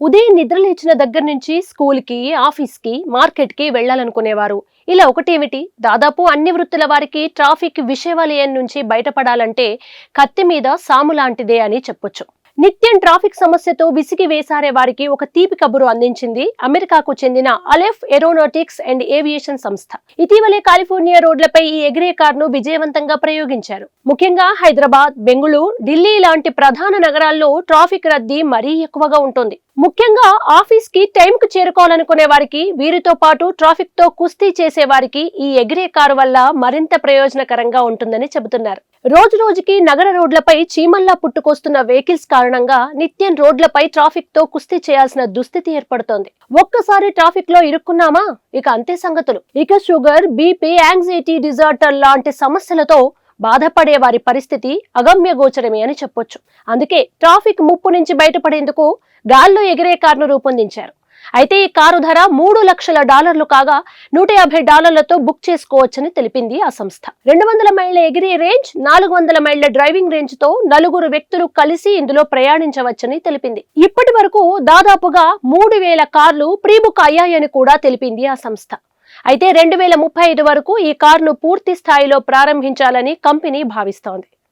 ఉదయం నిద్ర లేచిన దగ్గర నుంచి స్కూల్కి ఆఫీస్కి మార్కెట్కి వెళ్ళాలనుకునేవారు. ఇలా ఒకటేమిటి? దాదాపు అన్ని వృత్తుల వారికి ట్రాఫిక్ విషయవలయం నుంచి బయటపడాలంటే కత్తి మీద సాము లాంటిదే అని చెప్పొచ్చు. నిత్యం ట్రాఫిక్ సమస్యతో విసిగి వేసారే వారికి ఒక తీపి కబురు అందించింది అమెరికాకు చెందిన అలెఫ్ ఏరోనాటిక్స్ అండ్ ఏవియేషన్ సంస్థ. ఇటీవలే కాలిఫోర్నియా రోడ్లపై ఈ ఎగిరే కార్ను విజయవంతంగా ప్రయోగించారు. ముఖ్యంగా హైదరాబాద్ బెంగుళూరు ఢిల్లీ లాంటి ప్రధాన నగరాల్లో ట్రాఫిక్ రద్దీ మరీ ఎక్కువగా ఉంటుంది. ముఖ్యంగా ఆఫీస్కి టైం కు చేరుకోవాలనుకునే వారికి వీరితో పాటు ట్రాఫిక్తో కుస్తీ చేసే వారికి ఈ ఎగిరే కారు వల్ల మరింత ప్రయోజనకరంగా ఉంటుందని చెబుతున్నారు. రోజు రోజుకి నగర రోడ్లపై చీమల్లా పుట్టుకొస్తున్న వెహికల్స్ కారణంగా నిత్యం రోడ్లపై ట్రాఫిక్తో కుస్తీ చేయాల్సిన దుస్థితి ఏర్పడుతోంది. ఒక్కసారి ట్రాఫిక్లో ఇరుక్కున్నామా? ఇక అంతే సంగతులు. ఇక షుగర్ బీపీ యాంగ్జైటీ డిజార్టర్ లాంటి సమస్యలతో బాధపడే వారి పరిస్థితి అగమ్య గోచరమే అని చెప్పొచ్చు. అందుకే ట్రాఫిక్ ముప్పు నుంచి బయటపడేందుకు గాల్లో ఎగిరే కారును రూపొందించారు. అయితే ఈ కారు ధర మూడు లక్షల డాలర్లు కాగా నూట యాభై డాలర్లతో బుక్ చేసుకోవచ్చని తెలిపింది ఆ సంస్థ. రెండు వందల మైళ్ళ ఎగిరే రేంజ్ నాలుగు వందల మైళ్ళ డ్రైవింగ్ రేంజ్తో నలుగురు వ్యక్తులు కలిసి ఇందులో ప్రయాణించవచ్చని తెలిపింది. ఇప్పటి వరకు దాదాపుగా మూడు వేల కార్లు ప్రీ బుక్ అయ్యాయని కూడా తెలిపింది ఆ సంస్థ. అయితే రెండు వేల ముప్పై ఐదు వరకు ఈ కారును పూర్తి స్థాయిలో ప్రారంభించాలని కంపెనీ భావిస్తోంది.